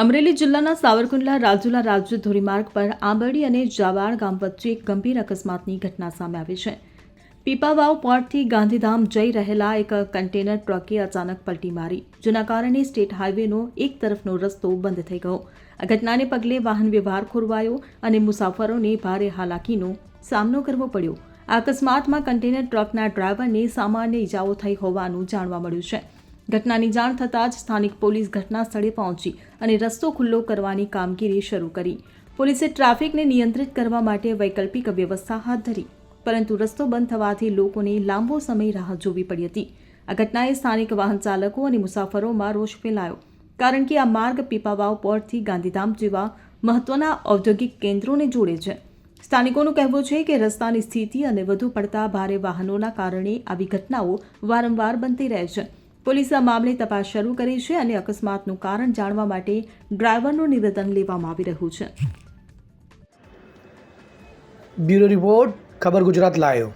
અમરેલી જિલ્લાના સાવરકુંડલા રાજુલા રાજ્ય ધોરીમાર્ગ પર આંબરડી અને જાવાળ ગામ વચ્ચે એક ગંભીર અકસ્માતની ઘટના સામે આવી છે. પીપાવાવ પોર્ટથી ગાંધીધામ જઈ રહેલા એક કન્ટેનર ટ્રકે અચાનક પલટી મારી, જેના કારણે સ્ટેટ હાઈવેનો એક તરફનો રસ્તો બંધ થઈ ગયો. આ ઘટનાને પગલે વાહન વ્યવહાર ખોરવાયો અને મુસાફરોને ભારે હાલાકીનો સામનો કરવો પડ્યો. આ અકસ્માતમાં કન્ટેનર ટ્રકના ડ્રાઈવરને સામાન્ય ઇજાઓ થઈ હોવાનું જાણવા મળ્યું છે. ઘટનાની જાણ થતાં જ સ્થાનિક પોલીસ ઘટના સ્થળે પહોંચી અને રસ્તો ખુલ્લો કરવાની કામગીરી શરૂ કરી. પોલીસે ટ્રાફિકને નિયંત્રિત કરવા માટે વૈકલ્પિક વ્યવસ્થા હાથ ધરી, પરંતુ રસ્તો બંધ થવાથી લોકોને લાંબો સમય રાહ જોવી પડી હતી. આ ઘટનાએ સ્થાનિક વાહન ચાલકો અને મુસાફરોમાં રોષ ફેલાયો, કારણ કે આ માર્ગ પીપાવાવ પોર્ટથી ગાંધીધામ જેવા મહત્વના ઔદ્યોગિક કેન્દ્રોને જોડે છે. સ્થાનિકોનું કહેવું છે કે રસ્તાની સ્થિતિ અને વધુ પડતા ભારે વાહનોના કારણે આવી ઘટનાઓ વારંવાર બનતી રહે છે. પોલીસે આ મામલે તપાસ શરૂ કરી છે અને અકસ્માતનું કારણ જાણવા માટે ડ્રાઈવરનું નિવેદન લેવામાં આવી રહ્યું છે. બ્યુરો રિપોર્ટ, ખબર ગુજરાત લાયો